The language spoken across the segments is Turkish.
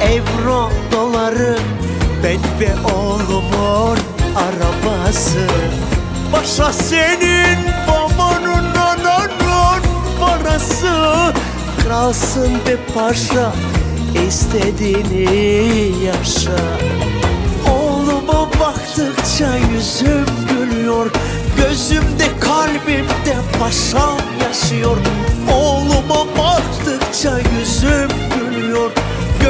Euro doları ben ve oğlumun arabası. Paşa senin babanın ananın parası. Kralsın be paşa istediğini yaşa. Oğluma baktıkça yüzüm gülüyor. Gözümde kalbimde paşam yaşıyor. Oğluma baktıkça yüzüm gülüyor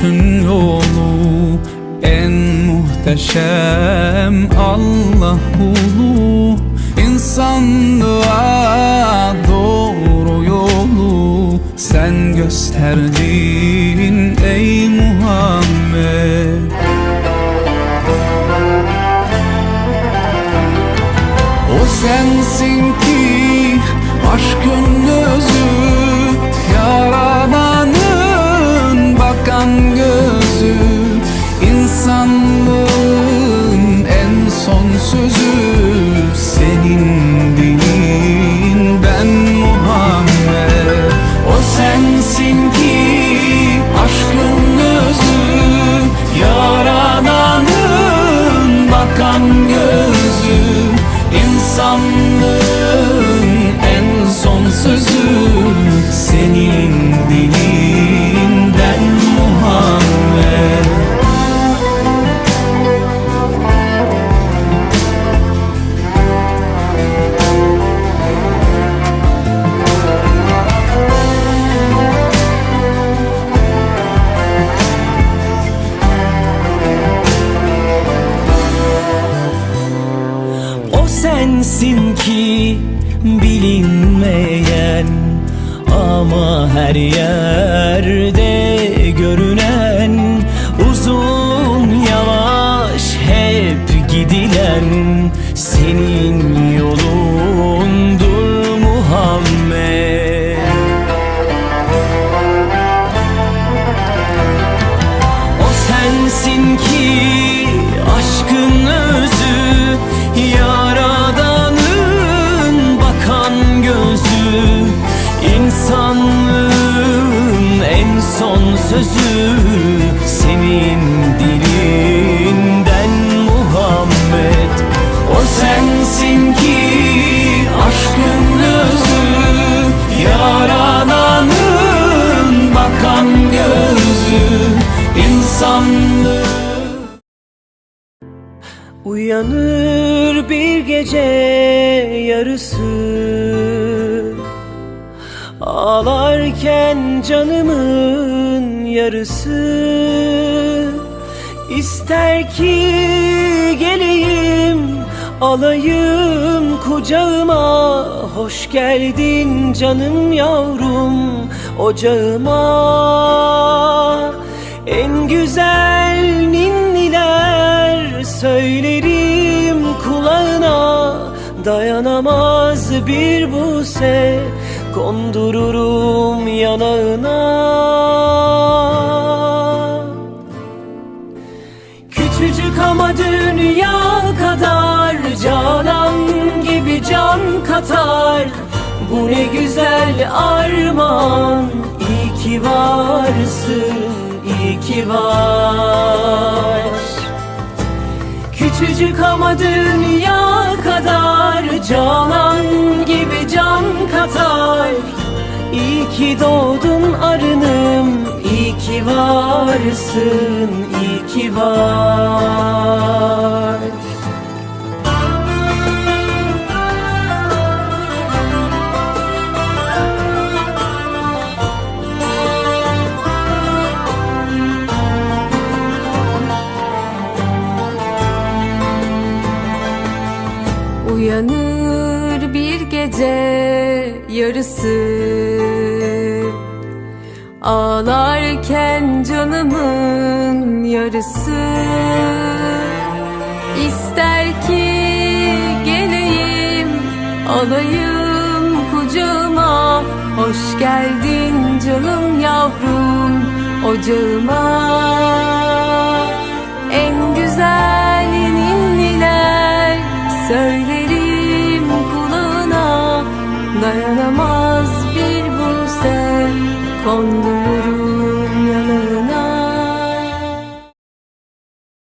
aşkın yolu En muhteşem Allah kulu. İnsanlığa doğru yolu Sen gösterdin ey Muhammed. O sensin ki sensin ki bilinmeyen ama her yerde görünen uzun yavaş hep gidilen sözü senin dilinden Muhammed. O sensin ki aşkın özü Yarananın bakan gözü insanlığı. Uyanır bir gece yarısı Ağlarken canımın yarısı. İster ki geleyim alayım kucağıma. Hoş geldin canım yavrum ocağıma. En güzel ninniler söylerim kulağına. Dayanamaz bir buse kondururum yanağına. Küçücük ama dünya kadar Canan gibi can katar. Bu ne güzel armağan İyi ki varsın, iyi ki var. Küçücük ama dünya kadar Canan ki doğdun arınım. İyi ki varsın, iyi ki var. Uyanır bir gece yarısı. Ağlarken canımın yarısı. İster ki geleyim alayım kucağıma. Hoş geldin canım yavrum ocağıma. En güzel